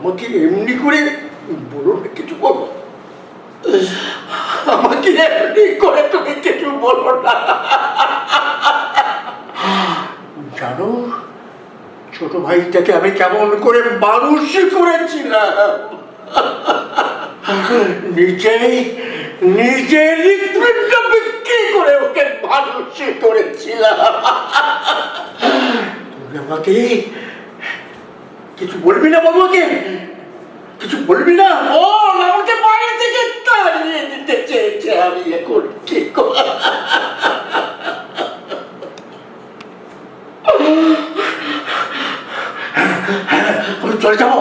আমাকে এমনি করে বলো না, কিছু বলো। আমাকে এমনি করে তুমি কিছু বলো না। জানো, ছোট ভাইটাকে আমি কেমন করে মানুষ করেছিলাম। নিজেই নিজের হৃৎপিণ্ড বিক্রি করে ওকে মানুষ করেছিলাম। তুই আমাকে কিছু বলবি না বাবাকে? কিছু বলবি না? ও আমাকে বাড়ি থেকে তাড়িয়ে দিতে চেয়েছে আমি এখন কি আমি চলে যাব।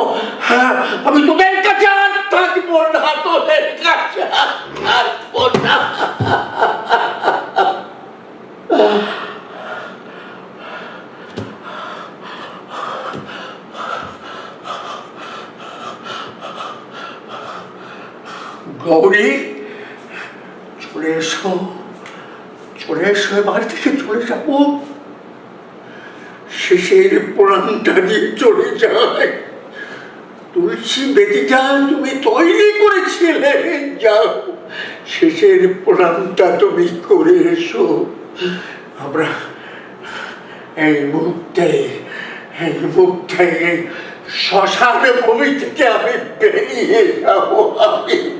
হ্যাঁ আমি তোদের কাছে আর থাকব না তোদের কাছে আর থাকব না। গৌরী, চলে এসো চলে এসো, এবার থেকে চলে যাব। শেষের প্রাণটা দিয়ে চলে যায়। তুলসী বেদিটা তুমি তৈরি করেছিলে, যাও। শেষের প্রাণটা তুমি করে এসো। আমরা এই মুহূর্তে এই মুহূর্তে শ্মশান ভূমি থেকে আমি বেরিয়ে যাব। আমি